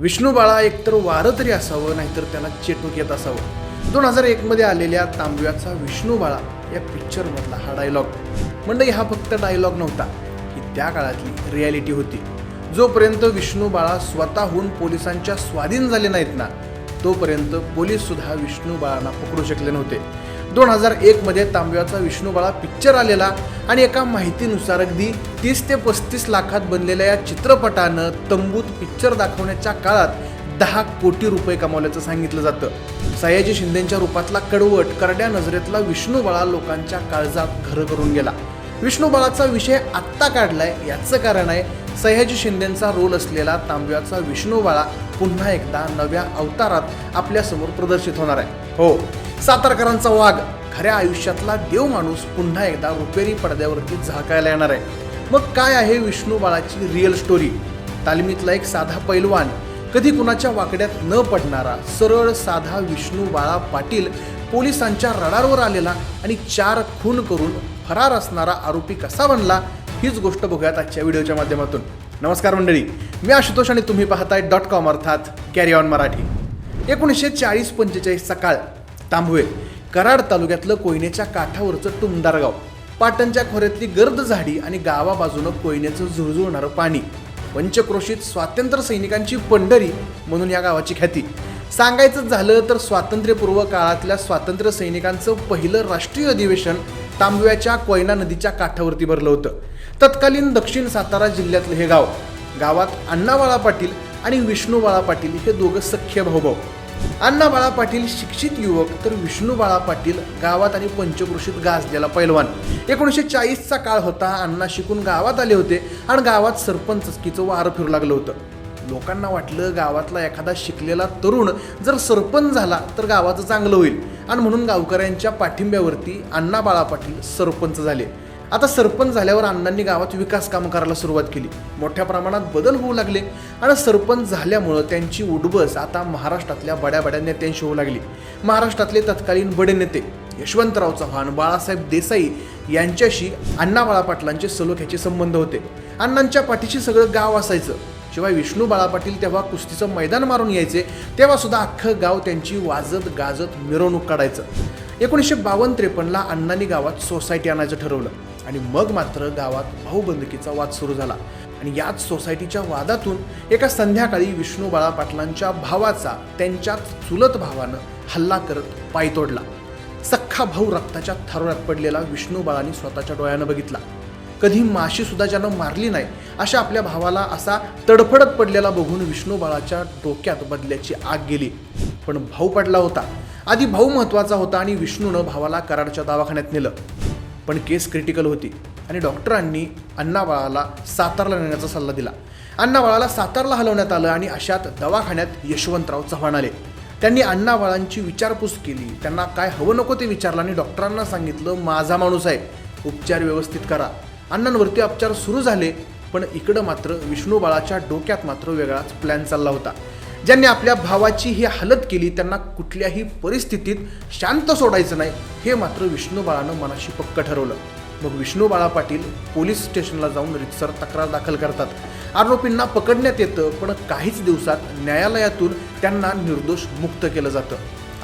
विष्णू बाळा एकतर वारं तरी असावं नाहीतर त्याला चेटूक येत असावं. दोन हजार एकमध्ये आलेल्या तांब्याचा विष्णू बाळा या पिक्चरमधला हा डायलॉग. मंडळी हा फक्त डायलॉग नव्हता ही त्या काळातली रियालिटी होती. जोपर्यंत विष्णू बाळा स्वतःहून पोलिसांच्या स्वाधीन झाले नाहीत ना तोपर्यंत पोलीस सुद्धा विष्णू बाळांना पकडू शकले नव्हते. दोन हजार एकमध्ये तांब्याचा विष्णू बाळा पिक्चर आलेला आणि एका माहितीनुसार अगदी तीस ते पस्तीस लाखात बनलेल्या या चित्रपटानं तंबूत पिक्चर दाखवण्याच्या काळात दहा कोटी रुपये कमावल्याचं सांगितलं जातं. सयाजी शिंदेच्या रूपातला कडवट करड्या नजरेतला विष्णू बाळा लोकांच्या काळजात घर करून गेला. विष्णू बाळाचा विषय आत्ता काढलाय याचं कारण आहे सयाजी शिंदेचा रोल असलेला तांब्याचा विष्णू बाळा पुन्हा एकदा नव्या अवतारात आपल्यासमोर प्रदर्शित होणार आहे. हो. सातारकरांचा वाघ खऱ्या आयुष्यातला देव माणूस पुन्हा एकदा रुपेरी पडद्यावरती झाकायला येणार आहे. मग काय आहे विष्णू बाळाची रिअल स्टोरी तालमीतला एक साधा पैलवान कधी कुणाच्या वाकड्यात न पडणारा सरळ साधा विष्णू बाळा पाटील पोलिसांच्या रडारवर आलेला आणि चार खून करून फरार असणारा आरोपी कसा बनला हीच गोष्ट बघूयात आजच्या व्हिडिओच्या माध्यमातून. नमस्कार मंडळी. मी आशुतोष आणि तुम्ही पाहताय डॉट कॉम अर्थात कॅरी ऑन मराठी. एकोणीसशे चाळीस पंचेचाळीस सकाळ तांबवे कराड तालुक्यातलं कोयनेच्या काठावरचं टुमदार गाव. पाटणच्या खोऱ्यातली गर्द झाडी आणि गावाबाजूनं कोयनेचं झुळझुळणारं पाणी. पंचक्रोशीत स्वातंत्र्य सैनिकांची पंढरी म्हणून या गावाची ख्याती. सांगायचं झालं तर स्वातंत्र्यपूर्व काळातल्या स्वातंत्र्य सैनिकांचं पहिलं राष्ट्रीय अधिवेशन तांबव्याच्या कोयना नदीच्या काठावरती भरलं होतं. तत्कालीन दक्षिण सातारा जिल्ह्यातलं हे गाव. गावात अण्णाबाळा पाटील आणि विष्णूबाळा पाटील हे दोघं सख्य भाऊभाऊ. अण्णाबाळा पाटील शिक्षित युवक तर विष्णू बाळा पाटील गावात आणि पंचकृषीत गाजलेला पैलवान. एकोणीसशे चाळीसचा काळ होता अण्णा शिकून गावात आले होते आणि गावात सरपंचकीचं वारं फिरू लागलं होतं. लोकांना वाटलं गावातला एखादा शिकलेला तरुण जर सरपंच झाला तर गावाचं चांगलं होईल. आणि म्हणून गावकऱ्यांच्या पाठिंब्यावरती अण्णा बाळा पाटील सरपंच झाले. आता सरपंच झाल्यावर अण्णांनी गावात विकास कामं करायला सुरुवात केली. मोठ्या प्रमाणात बदल होऊ लागले. आणि सरपंच झाल्यामुळं त्यांची उडबस आता महाराष्ट्रातल्या बड्या बड्या नेत्यांशी होऊ लागली. महाराष्ट्रातले तत्कालीन बडे नेते यशवंतराव चव्हाण बाळासाहेब देसाई यांच्याशी अण्णा बाळा पाटलांचे सलोख्याचे संबंध होते. अण्णांच्या पाठीशी सगळं गाव असायचं. शिवाय विष्णू बाळा पाटील तेव्हा कुस्तीचं मैदान मारून यायचे. तेव्हा सुद्धा अख्खं गाव त्यांची वाजत गाजत मिरवणूक काढायचं. एकोणीसशे बावन्न त्रेपन्नला अण्णांनी गावात सोसायटी आणायचं ठरवलं. आणि मग मात्र गावात भाऊबंदकीचा वाद सुरू झाला. आणि याच सोसायटीच्या वादातून एका संध्याकाळी विष्णू बाळा पाटलांच्या भावाचा त्यांच्याच चुलत भावानं हल्ला करत पाय तोडला. सख्खा भाऊ रक्ताच्या थरोऱ्यात पडलेला विष्णू बाळाने स्वतःच्या डोळ्यानं बघितला. कधी माशी सुद्धा ज्यानं मारली नाही अशा आपल्या भावाला असा तडफडत पडलेला बघून विष्णू बाळाच्या डोक्यात बदल्याची आग गेली. पण भाऊ पडला होता. आधी भाऊ महत्त्वाचा होता आणि विष्णूनं भावाला कराडच्या दवाखान्यात नेलं. पण केस क्रिटिकल होती. आणि डॉक्टरांनी अण्णाबाळाला सातारला नेण्याचा सल्ला दिला. अण्णाबाळाला सातारला हलवण्यात आलं आणि अशात दवाखान्यात यशवंतराव चव्हाण आले. त्यांनी अण्णाबाळांची विचारपूस केली. त्यांना काय हवं नको ते विचारलं आणि डॉक्टरांना सांगितलं माझा माणूस आहे. उपचार व्यवस्थित करा. अण्णांवरती उपचार सुरू झाले पण इकडं मात्र विष्णूबाळाच्या डोक्यात मात्र वेगळाच प्लॅन चालला होता. ज्यांनी आपल्या भावाची ही हालत केली त्यांना कुठल्याही परिस्थितीत शांत सोडायचं नाही हे मात्र विष्णू बाळानं मनाशी पक्क ठरवलं. मग विष्णू बाळा पाटील पोलीस स्टेशनला जाऊन रितसर तक्रार दाखल करतात. आरोपींना पकडण्यात येतं पण काहीच दिवसात न्यायालयातून त्यांना निर्दोष मुक्त केलं जातं.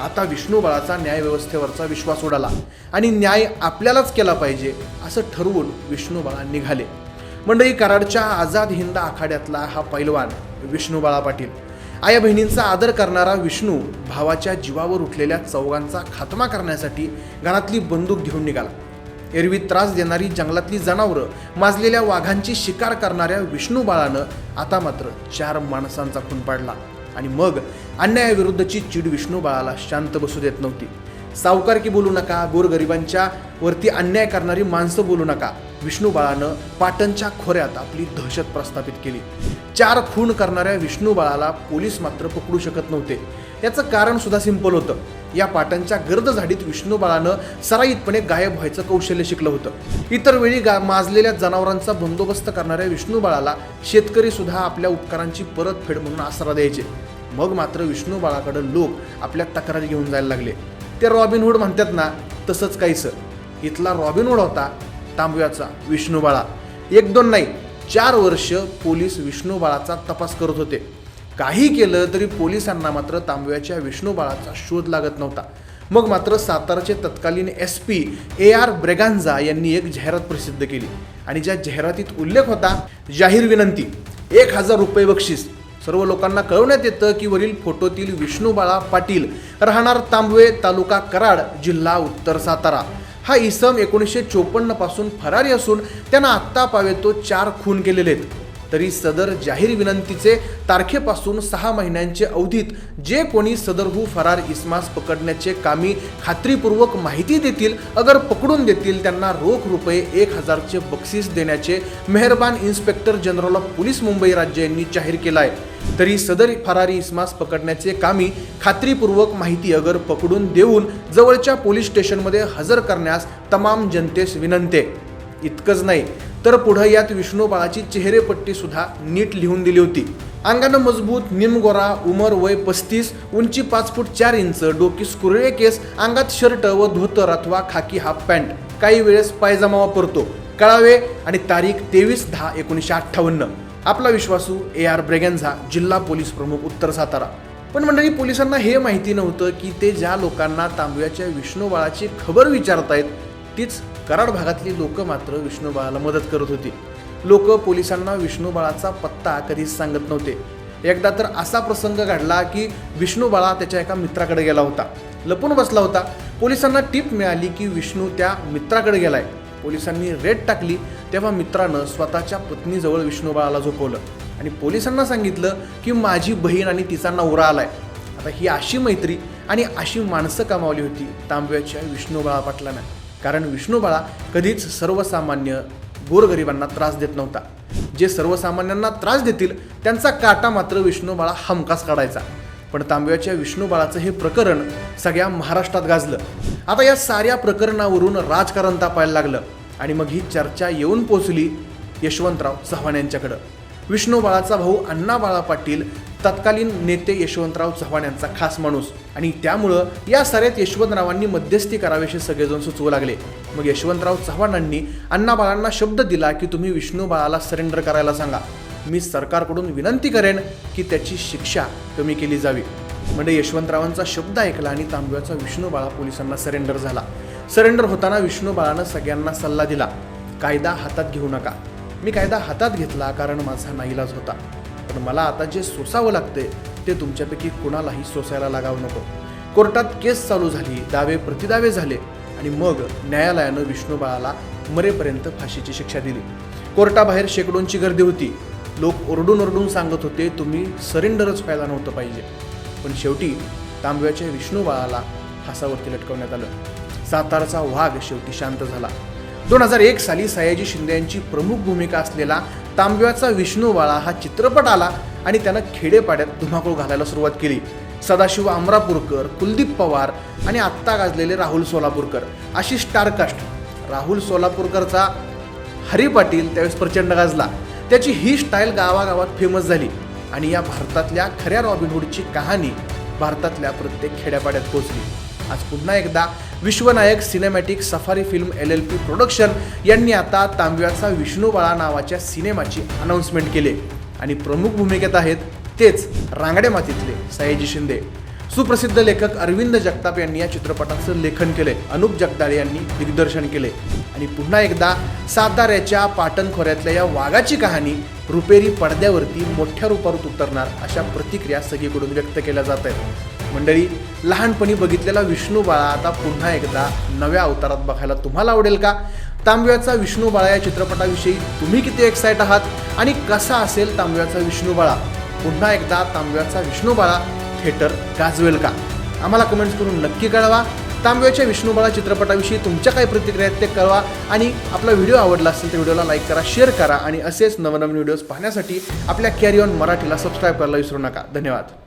आता विष्णू बाळाचा न्यायव्यवस्थेवरचा विश्वास उडाला आणि न्याय आपल्यालाच केला पाहिजे असं ठरवून विष्णू बाळा निघाले. मंडळी कराडच्या आझाद हिंद आखाड्यातला हा पैलवान विष्णू बाळा पाटील. आया बहिणींचा आदर करणारा विष्णू भावाच्या जीवावर उठलेल्या चौघांचा खात्मा करण्यासाठी घरातली बंदूक घेऊन निघाला. एरवी त्रास देणारी जंगलातली जनावरं माजलेल्या वाघांची शिकार करणाऱ्या विष्णू बाळानं आता मात्र चार माणसांचा खून पाडला आणि मग अन्यायाविरुद्धची चीड विष्णू बाळाला शांत बसू देत नव्हती. सावकारकी बोलू नका गोरगरिबांच्या वरती अन्याय करणारी माणसं बोलू नका विष्णू बाळानं पाटणच्या खोऱ्यात आपली दहशत प्रस्थापित केली. चार खून करणाऱ्या विष्णू बाळाला पोलीस मात्र पकडू शकत नव्हते. याचं कारण सुद्धा सिंपल होतं. या पाटणच्या गर्द झाडीत विष्णू बाळानं सराईतपणे गायब व्हायचं कौशल्य शिकलं होतं. इतर वेळी गा माजलेल्या जनावरांचा बंदोबस्त करणाऱ्या विष्णू बाळाला शेतकरी सुद्धा आपल्या उपकारांची परतफेड म्हणून आसरा द्यायचे. मग मात्र विष्णू बाळाकडं लोक आपल्या तक्रारी घेऊन जायला लागले. ते रॉबिनहूड म्हणतात ना तसंच काहीसं. इथला रॉबिनहूड होता तांबव्याचा विष्णू बाळा एक दोन नाही चार वर्ष पोलीस विष्णू बाळाचा तपास करत होते. काही केलं तरी पोलिसांना मात्र तांबव्याच्या विष्णुबाळाचा शोध लागत नव्हता. मग मात्र साताराचे तत्कालीन S P A R Braganza यांनी एक जाहिरात प्रसिद्ध केली. आणि ज्या जाहिरातीत उल्लेख होता जाहीर विनंती एक हजार रुपये बक्षीस. सर्व लोकांना कळवण्यात येतं की वरील फोटोतील विष्णुबाळा पाटील राहणार तांबवे तालुका कराड जिल्हा उत्तर सातारा. हा इसम एकोणीसशे चोपन्नपासून फरारी असून त्यांना आत्ता पावे तो चार खून केलेले आहेत. तरी सदर जाहीर विनंतीचे तारखेपासून सहा महिन्यांचे अवधीत जे कोणी सदरहू फरार इस्मास पकडण्याचे कामी खात्रीपूर्वक माहिती देतील अगर पकडून देतील त्यांना रोख रुपये एक हजारचे बक्षीस देण्याचे मेहरबान inspector general of police Mumbai राज्य यांनी जाहीर केला आहे तरी सदर फरारी इस्मास पकडण्याचे कामी खात्रीपूर्वक माहिती अगर पकडून देऊन जवळच्या पोलीस स्टेशनमध्ये हजर करण्यास तमाम जनतेस विनंती. इतकंच नाही तर पुढं यात विष्णुबाळाची चेहरेपट्टी सुद्धा नीट लिहून दिली होती. अंगानं मजबूत निमगोरा उमर वय पस्तीस उंची पाच फूट चार इंच डोकी कुरळे केस अंगात शर्ट व धोतर अथवा खाकी हाफ पॅन्ट. काही वेळेस पायजमा वापरतो. कळावे आणि तारीख तेवीस दहा एकोणीसशे अठ्ठावन्न. आपला विश्वासू ए आर ब्रेगेन्झा जिल्हा पोलीस प्रमुख उत्तर सातारा. पण मंडळी पोलिसांना हे माहिती नव्हतं की ते ज्या लोकांना तांबव्याच्या विष्णुबाळाची खबर विचारतायत तीच कराड भागातली लोक मात्र विष्णुबाळाला मदत करत होती. लोक पोलिसांना विष्णुबाळाचा पत्ता कधीच सांगत नव्हते. एकदा तर असा प्रसंग घडला की विष्णुबाळा त्याच्या एका मित्राकडे गेला होता. लपून बसला होता. पोलिसांना टीप मिळाली की विष्णू त्या मित्राकडे गेलाय. पोलिसांनी रेड टाकली तेव्हा मित्रानं स्वतःच्या पत्नीजवळ विष्णुबाळाला झोपवलं आणि पोलिसांना सांगितलं की माझी बहीण आणि तिचा नवरा आलाय. आता ही अशी मैत्री आणि अशी माणसं कमावली होती तांब्याच्या विष्णुबाळा पाटलानं. कारण विष्णुबाळा कधीच सर्वसामान्य गोरगरिबांना त्रास देत नव्हता. जे सर्वसामान्यांना त्रास देतील त्यांचा काटा मात्र विष्णुबाळा हमखास काढायचा. पण तांब्याच्या विष्णुबाळाचं हे प्रकरण सगळ्या महाराष्ट्रात गाजलं. आता या साऱ्या प्रकरणावरून राजकारण तापायला लागलं आणि मग ही चर्चा येऊन पोचली यशवंतराव चव्हाण यांच्याकडं. विष्णुबाळाचा भाऊ अण्णाबाळा पाटील तत्कालीन नेते यशवंतराव चव्हाण यांचा खास माणूस. आणि त्यामुळं या साऱ्यात यशवंतरावांनी मध्यस्थी करावीशी सगळेजण सुचवू लागले. मग यशवंतराव चव्हाणांनी अण्णाबाळांना शब्द दिला की तुम्ही विष्णू बाळाला सरेंडर करायला सांगा. मी सरकारकडून विनंती करेन की त्याची शिक्षा कमी केली जावी. म्हणजे यशवंतरावांचा शब्द ऐकला आणि तांबव्याचा विष्णू बाळा पोलिसांना सरेंडर झाला. सरेंडर होताना विष्णू बाळानं सगळ्यांना सल्ला दिला. कायदा हातात घेऊ नका. मी कायदा हातात घेतला कारण माझा नाईलाज होता. पण मला आता जे सोसावं लागतंय ते तुमच्यापैकी कुणालाही सोसायला लागावं नको. कोर्टात केस चालू झाली दावे प्रतिदावे झाले आणि मग न्यायालयानं विष्णूबाळाला मरेपर्यंत फाशीची शिक्षा दिली. कोर्टाबाहेर शेकडोंची गर्दी होती. लोक ओरडून ओरडून सांगत होते तुम्ही सरेंडरच व्हायला नव्हतं पाहिजे. पण शेवटी तांब्याच्या विष्णुबाळाला फासावरती लटकवण्यात आलं. सातारचा वाघ शेवटी शांत झाला. दोन हजार एक साली सयाजी शिंदे यांची प्रमुख भूमिका असलेला तांब्याचा विष्णुबाळा हा चित्रपट आला आणि त्यानं खेडेपाड्यात धुमाकूळ घालायला सुरुवात केली. सदाशिव अमरापूरकर कुलदीप पवार आणि आत्ता गाजलेले राहुल सोलापूरकर अशी स्टारकास्ट राहुल सोलापूरकरचा हरी पाटील त्यावेळेस प्रचंड गाजला. त्याची ही स्टाईल गावागावात फेमस झाली. आणि या भारतातल्या खऱ्या रॉबिनहूडची कहाणी भारतातल्या प्रत्येक खेड्यापाड्यात पोहोचली. आज पुन्हा एकदा Vishwanayak cinematic safari film L L P production यांनी आता तांब्याचा विष्णुबाळा नावाच्या सिनेमाची अनाऊन्समेंट केली. आणि प्रमुख भूमिकेत आहेत तेच रांगडे मातीतले सयाजी शिंदे. सुप्रसिद्ध लेखक अरविंद जगताप यांनी या चित्रपटाचं लेखन केले. अनुप जगदाळे यांनी दिग्दर्शन केले. आणि पुन्हा एकदा साताऱ्याच्या पाटण खोऱ्यातल्या या वाघाची कहाणी रुपेरी पडद्यावरती मोठ्या रूपात उतरणार अशा प्रतिक्रिया सगळीकडून व्यक्त केल्या जात आहेत. मंडळी लहानपणी बघितलेला विष्णुबाळा आता पुन्हा एकदा नव्या अवतारात बघायला तुम्हाला आवडेल का? तांब्याचा विष्णुबाळा या चित्रपटाविषयी तुम्ही किती एक्साइट आहात? आणि कसा असेल तांब्याचा विष्णुबाळा पुन्हा एकदा तांब्याचा विष्णुबाळा थिएटर गाजवेल का? आम्हाला कमेंट्स करून नक्की कळवा. तांब्याच्या विष्णुबाळा चित्रपटाविषयी तुमच्या काय प्रतिक्रिया आहेत ते कळवा. आणि आपला व्हिडिओ आवडला असेल तर व्हिडिओला लाईक करा शेअर करा आणि असेच नवनवीन व्हिडिओज पाहण्यासाठी आपल्या कॅरी ऑन मराठीला सबस्क्राईब करायला विसरू नका. धन्यवाद.